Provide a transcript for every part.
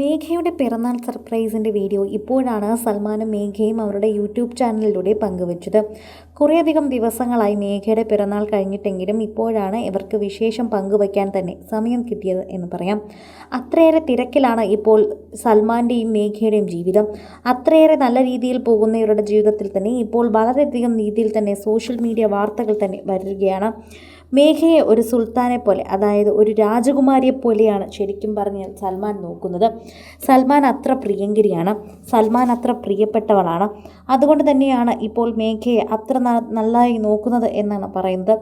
മേഘയുടെ പിറന്നാൾ സർപ്രൈസിന്റെ വീഡിയോ ഇപ്പോഴാണ് സൽമാനും മേഘയും അവരുടെ യൂട്യൂബ് ചാനലിലൂടെ പങ്കുവച്ചത്. കുറേയധികം ദിവസങ്ങളായി മേഘയുടെ പിറന്നാൾ കഴിഞ്ഞിട്ടെങ്കിലും ഇപ്പോഴാണ് ഇവർക്ക് വിശേഷം പങ്കുവയ്ക്കാൻ തന്നെ സമയം കിട്ടിയത് എന്ന് പറയാം. അത്രയേറെ തിരക്കിലാണ് ഇപ്പോൾ സൽമാന്റെയും മേഘയുടെയും ജീവിതം. അത്രയേറെ നല്ല രീതിയിൽ പോകുന്ന ഇവരുടെ ജീവിതത്തിൽ തന്നെ ഇപ്പോൾ വളരെയധികം രീതിയിൽ തന്നെ സോഷ്യൽ മീഡിയ വാർത്തകൾ തന്നെ വരികയാണ്. മേഘയെ ഒരു സുൽത്താനെ പോലെ അതായത് ഒരു രാജകുമാരിയെ പോലെയാണ് ശരിക്കും പറഞ്ഞാൽ സൽമാൻ നോക്കുന്നത്. സൽമാൻ അത്ര പ്രിയങ്കരിയാണ് സൽമാൻ അത്ര പ്രിയപ്പെട്ടവളാണ്. അതുകൊണ്ട് തന്നെയാണ് ഇപ്പോൾ മേഘയെ അത്ര നല്ലതായി നോക്കുന്നത് എന്നാണ് പറയുന്നത്.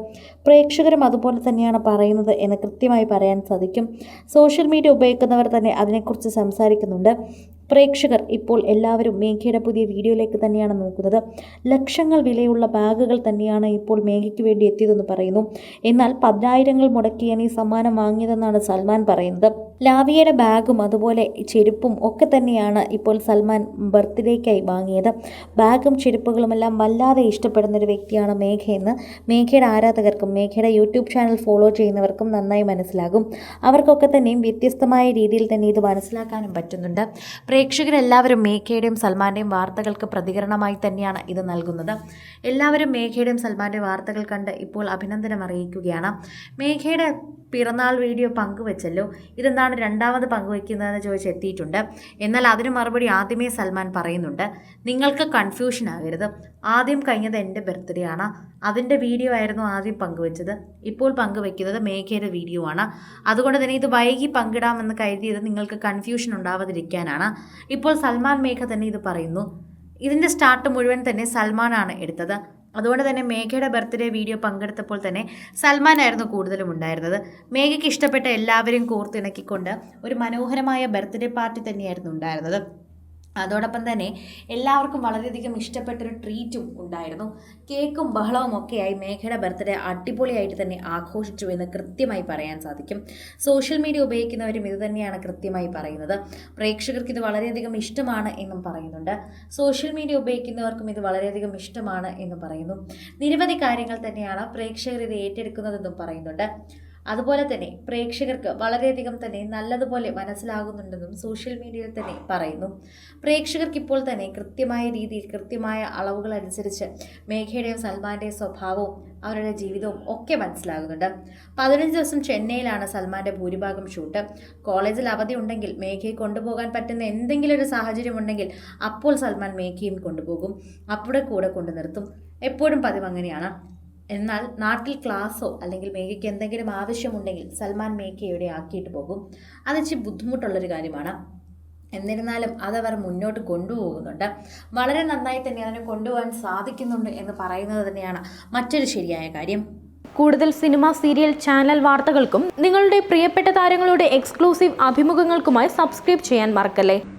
പ്രേക്ഷകരും അതുപോലെ തന്നെയാണ് പറയുന്നത് എന്ന് കൃത്യമായി പറയാൻ സാധിക്കും. സോഷ്യൽ മീഡിയ ഉപയോഗിക്കുന്നവർ തന്നെ അതിനെക്കുറിച്ച് സംസാരിക്കുന്നുണ്ട്. പ്രേക്ഷകർ ഇപ്പോൾ എല്ലാവരും മേഘയുടെ പുതിയ വീഡിയോയിലേക്ക് തന്നെയാണ് നോക്കുന്നത്. ലക്ഷങ്ങൾ വിലയുള്ള ബാഗുകൾ തന്നെയാണ് ഇപ്പോൾ മേഘയ്ക്ക് വേണ്ടി എത്തിയതെന്ന് പറയുന്നു. എന്നാൽ പതിനായിരങ്ങൾ മുടക്കിയാണ് ഈ സമ്മാനം വാങ്ങിയതെന്നാണ് സൽമാൻ പറയുന്നത്. ലാവിയയുടെ ബാഗും അതുപോലെ ചെരുപ്പും ഒക്കെ തന്നെയാണ് ഇപ്പോൾ സൽമാൻ ബർത്ത്ഡേക്കായി വാങ്ങിയത്. ബാഗും ചെരുപ്പുകളുമെല്ലാം വല്ലാതെ ഇഷ്ടപ്പെടുന്ന ഒരു വ്യക്തിയാണ് മേഘയെന്ന് മേഘയുടെ ആരാധകർക്കും മേഘയുടെ യൂട്യൂബ് ചാനൽ ഫോളോ ചെയ്യുന്നവർക്കും നന്നായി മനസ്സിലാകും. അവർക്കൊക്കെ തന്നെയും വ്യത്യസ്തമായ രീതിയിൽ തന്നെ ഇത് മനസ്സിലാക്കാനും പറ്റുന്നുണ്ട്. പ്രേക്ഷകരെല്ലാവരും മേഘയുടെയും സൽമാന്റെയും വാർത്തകൾക്ക് പ്രതികരണമായി തന്നെയാണ് ഇത് നൽകുന്നത്. എല്ലാവരും മേഘയുടെയും സൽമാന്റെ വാർത്തകൾ കണ്ട് ഇപ്പോൾ അഭിനന്ദനം അറിയിക്കുകയാണ്. മേഘയുടെ പിറന്നാൾ വീഡിയോ പങ്കുവച്ചല്ലോ? ഇതെന്താണ് രണ്ടാമത് പങ്കുവയ്ക്കുന്നതെന്ന് ചോദിച്ച് എത്തിയിട്ടുണ്ട് എന്നാൽ അതിന് മറുപടി ആദ്യമേ സൽമാൻ പറയുന്നുണ്ട്. നിങ്ങൾക്ക് കൺഫ്യൂഷൻ ആകരുത്. ആദ്യം കഴിഞ്ഞത് എന്റെ ബർത്ത്ഡേ ആണ്. അതിന്റെ വീഡിയോ ആയിരുന്നു ആദ്യം പങ്കുവച്ചത്. ഇപ്പോൾ പങ്കുവയ്ക്കുന്നത് മേഘയുടെ വീഡിയോ ആണ്. അതുകൊണ്ട് തന്നെ ഇത് വൈകി പങ്കിടാമെന്ന് കരുതിയത് നിങ്ങൾക്ക് കൺഫ്യൂഷൻ ഉണ്ടാവാതിരിക്കാനാണ്. ഇപ്പോൾ സൽമാൻ മേഘ തന്നെ ഇത് പറയുന്നു. ഇതിന്റെ സ്റ്റാർട്ട് മുഴുവൻ തന്നെ സൽമാനാണ് എടുത്തത്. അതുകൊണ്ട് തന്നെ മേഘയുടെ ബർത്ത്ഡേ വീഡിയോ പങ്കെടുത്തപ്പോൾ തന്നെ സൽമാനായിരുന്നു കൂടുതലും ഉണ്ടായിരുന്നത്. മേഘയ്ക്ക് ഇഷ്ടപ്പെട്ട എല്ലാവരെയും കോർത്തിണക്കിക്കൊണ്ട് ഒരു മനോഹരമായ ബർത്ത്ഡേ പാർട്ടി തന്നെയായിരുന്നു ഉണ്ടായിരുന്നത്. അതോടൊപ്പം തന്നെ എല്ലാവർക്കും വളരെയധികം ഇഷ്ടപ്പെട്ടൊരു ട്രീറ്റും ഉണ്ടായിരുന്നു. കേക്കും ബഹളവും ഒക്കെയായി മേഘയുടെ ബർത്ത്ഡേ അടിപൊളിയായിട്ട് തന്നെ ആഘോഷിച്ചു എന്ന് കൃത്യമായി പറയാൻ സാധിക്കും. സോഷ്യൽ മീഡിയ ഉപയോഗിക്കുന്നവരും ഇത് തന്നെയാണ് കൃത്യമായി പറയുന്നത്. പ്രേക്ഷകർക്ക് ഇത് വളരെയധികം ഇഷ്ടമാണ് എന്നും പറയുന്നുണ്ട്. സോഷ്യൽ മീഡിയ ഉപയോഗിക്കുന്നവർക്കും ഇത് വളരെയധികം ഇഷ്ടമാണ് എന്നും പറയുന്നു. നിരവധി കാര്യങ്ങൾ തന്നെയാണ് പ്രേക്ഷകർ ഇത് ഏറ്റെടുക്കുന്നതെന്നും പറയുന്നുണ്ട്. അതുപോലെ തന്നെ പ്രേക്ഷകർക്ക് വളരെയധികം തന്നെ നല്ലതുപോലെ മനസ്സിലാകുന്നുണ്ടെന്നും സോഷ്യൽ മീഡിയയിൽ തന്നെ പറയുന്നു. പ്രേക്ഷകർക്ക് ഇപ്പോൾ തന്നെ കൃത്യമായ രീതിയിൽ കൃത്യമായ അളവുകൾ അനുസരിച്ച് മേഘയുടെയും സൽമാന്റെയും സ്വഭാവവും അവരുടെ ജീവിതവും ഒക്കെ മനസ്സിലാകുന്നുണ്ട്. പതിനഞ്ച് ദിവസം ചെന്നൈയിലാണ് സൽമാന്റെ ഭൂരിഭാഗം ഷൂട്ട്. കോളേജിൽ അവധി ഉണ്ടെങ്കിൽ മേഘയെ കൊണ്ടുപോകാൻ പറ്റുന്ന എന്തെങ്കിലും ഒരു സാഹചര്യം ഉണ്ടെങ്കിൽ അപ്പോൾ സൽമാൻ മേഘയും കൊണ്ടുപോകും. അപ്പോടെ കൂടെ കൊണ്ടു നിർത്തും എപ്പോഴും പതിവ് അങ്ങനെയാണ്. എന്നാൽ നാട്ടിൽ ക്ലാസ്സോ അല്ലെങ്കിൽ മേഘയ്ക്ക് എന്തെങ്കിലും ആവശ്യമുണ്ടെങ്കിൽ സൽമാൻ മേഘയുടെ ആക്കിയിട്ട് പോകും. അത് ഇച്ചിരി ബുദ്ധിമുട്ടുള്ളൊരു കാര്യമാണ്. എന്നിരുന്നാലും അതവർ മുന്നോട്ട് കൊണ്ടുപോകുന്നുണ്ട്. വളരെ നന്നായി തന്നെ അതിനെ കൊണ്ടുപോകാൻ സാധിക്കുന്നുണ്ട് എന്ന് പറയുന്നത് തന്നെയാണ് മറ്റൊരു ശരിയായ കാര്യം. കൂടുതൽ സിനിമ സീരിയൽ ചാനൽ വാർത്തകൾക്കും നിങ്ങളുടെ പ്രിയപ്പെട്ട താരങ്ങളുടെ എക്സ്ക്ലൂസീവ് അഭിമുഖങ്ങൾക്കുമായി സബ്സ്ക്രൈബ് ചെയ്യാൻ മറക്കല്ലേ?